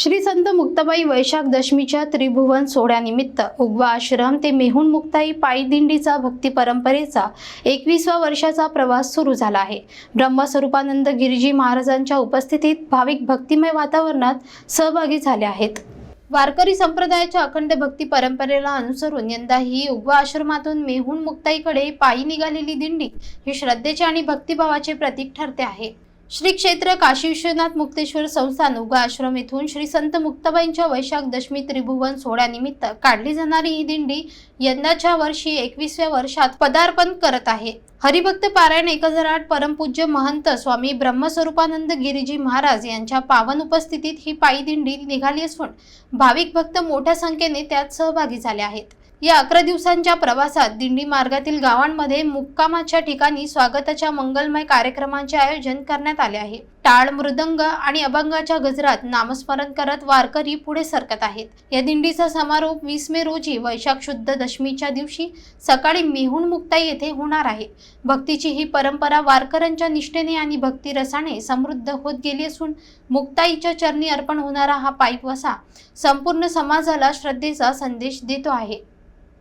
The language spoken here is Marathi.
श्री संत मुक्ताबाई वैशाख दशमीच्या त्रिभुवन सोहळ्यानिमित्त उगवा आश्रम ते मेहून मुक्ताई पायी दिंडीचा भक्ती परंपरेचा एकविसवा वर्षाचा प्रवास सुरू झाला आहे. ब्रह्मस्वरूपानंद गिरिजी महाराजांच्या उपस्थितीत भाविक भक्तिमय वातावरणात सहभागी झाले आहेत. वारकरी संप्रदायाच्या अखंड भक्ती परंपरेला अनुसरून यंदा ही उगवा आश्रमातून मेहुण मुक्ताईकडे पायी निघालेली दिंडी ही श्रद्धेचे आणि भक्तिभावाचे प्रतीक ठरते आहे. श्री क्षेत्र काशी विश्वनाथ मुक्तेश्वर संस्थान उगा आश्रम येथून श्री संत मुक्ताबाईंच्या वैशाख दशमी त्रिभुवन सोहळ्यानिमित्त काढली जाणारी ही दिंडी यंदाच्या वर्षी एकविसव्या वर्षात पदार्पण करत आहे. हरिभक्त पारायण एक हजार आठ परमपूज्य महंत स्वामी ब्रह्मस्वरूपानंद गिरीजी महाराज यांच्या पावन उपस्थितीत ही पायी दिंडी निघाली असून भाविक भक्त मोठ्या संख्येने त्यात सहभागी झाले आहेत. या अकरा दिवसांच्या प्रवासात दिंडी मार्गातील गावांमध्ये मुक्कामाच्या ठिकाणी स्वागताच्या मंगलमय कार्यक्रमांचे आयोजन करण्यात आले आहे. टाळ मृदंग आणि अभंगाच्या गजरात नामस्मरण करत वारकरी पुढे सरकत आहेत. या दिंडीचा समारोप वीस मे रोजी वैशाख शुद्ध दशमीच्या दिवशी सकाळी मेहून मुक्ताई येथे होणार आहे. भक्तीची ही परंपरा वारकऱ्यांच्या निष्ठेने आणि भक्तिरसाने समृद्ध होत गेली असून मुक्ताईच्या चरणी अर्पण होणारा हा पाईप वसा संपूर्ण समाजाला श्रद्धेचा संदेश देतो आहे.